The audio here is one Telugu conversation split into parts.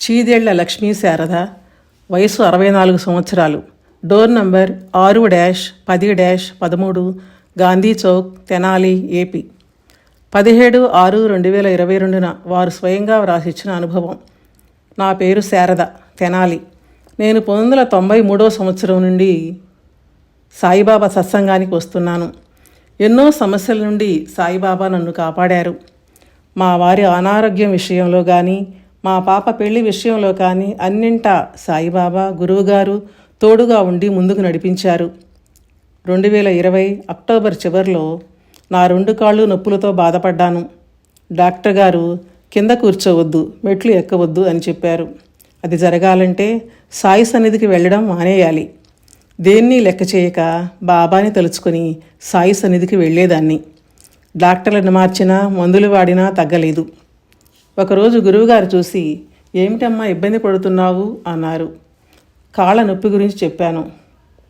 చీదేళ్ళ లక్ష్మీ శారద వయసు అరవై నాలుగు సంవత్సరాలు. డోర్ నంబర్ ఆరు డ్యాష్ పది డ్యాష్ పదమూడు గాంధీ చౌక్ తెనాలి ఏపీ. పదిహేడు ఆరు రెండు వేల ఇరవై రెండున వారు స్వయంగా వ్రాసిచ్చిన అనుభవం. నా పేరు శారద తెనాలి. నేను పంతొమ్మిది వందల తొంభై మూడో సంవత్సరం నుండి సాయిబాబా సత్సంగానికి వస్తున్నాను. ఎన్నో సమస్యల నుండి సాయిబాబా నన్ను కాపాడారు. మా వారి అనారోగ్యం విషయంలో కానీ మా పాప పెళ్ళి విషయంలో కానీ అన్నింటా సాయిబాబా గురువుగారు తోడుగా ఉండి ముందుకు నడిపించారు. రెండు వేల ఇరవై అక్టోబర్ చివరిలో నా రెండు కాళ్ళు నొప్పులతో బాధపడ్డాను. డాక్టర్ గారు కింద కూర్చోవద్దు మెట్లు ఎక్కవద్దు అని చెప్పారు. అది జరగాలంటే సాయి సన్నిధికి వెళ్ళడం మానేయాలి. దేన్ని లెక్క చేయక బాబాని తలుచుకొని సాయి సన్నిధికి వెళ్ళేదాన్ని. డాక్టర్లను మార్చినా మందులు వాడినా తగ్గలేదు. ఒకరోజు గురువుగారు చూసి ఏమిటమ్మా ఇబ్బంది పడుతున్నావు? అన్నారు. కాళ్ళ నొప్పి గురించి చెప్పాను.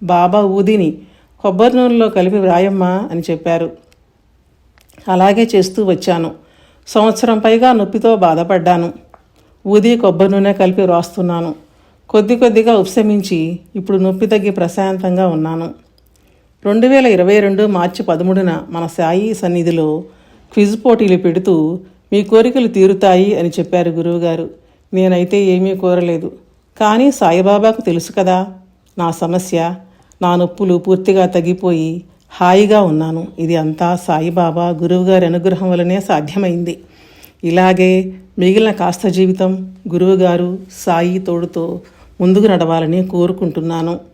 బాబా ఊదిని కొబ్బరి నూనెలో కలిపి వ్రాయమ్మా అని చెప్పారు. అలాగే చేస్తూ వచ్చాను. సంవత్సరం పైగా నొప్పితో బాధపడ్డాను. ఊది కొబ్బరి నూనె కలిపి వ్రాస్తున్నాను. కొద్ది కొద్దిగా ఉపశమించి ఇప్పుడు నొప్పి తగ్గి ప్రశాంతంగా ఉన్నాను. రెండు వేల ఇరవై రెండు మార్చి పదమూడున మన సాయి సన్నిధిలో క్విజ్ పోటీలు పెడుతూ మీ కోరికలు తీరుతాయి అని చెప్పారు గురువుగారు. నేనైతే ఏమీ కోరలేదు. కానీ సాయిబాబాకు తెలుసు కదా నా సమస్య నా నొప్పులు పూర్తిగా తగ్గిపోయి హాయిగా ఉన్నాను. ఇది అంతా సాయిబాబా గురువుగారి అనుగ్రహం వలనే సాధ్యమైంది. ఇలాగే మిగిలిన కాస్త జీవితం గురువుగారు సాయి తోడుతో ముందుకు నడవాలని కోరుకుంటున్నాను.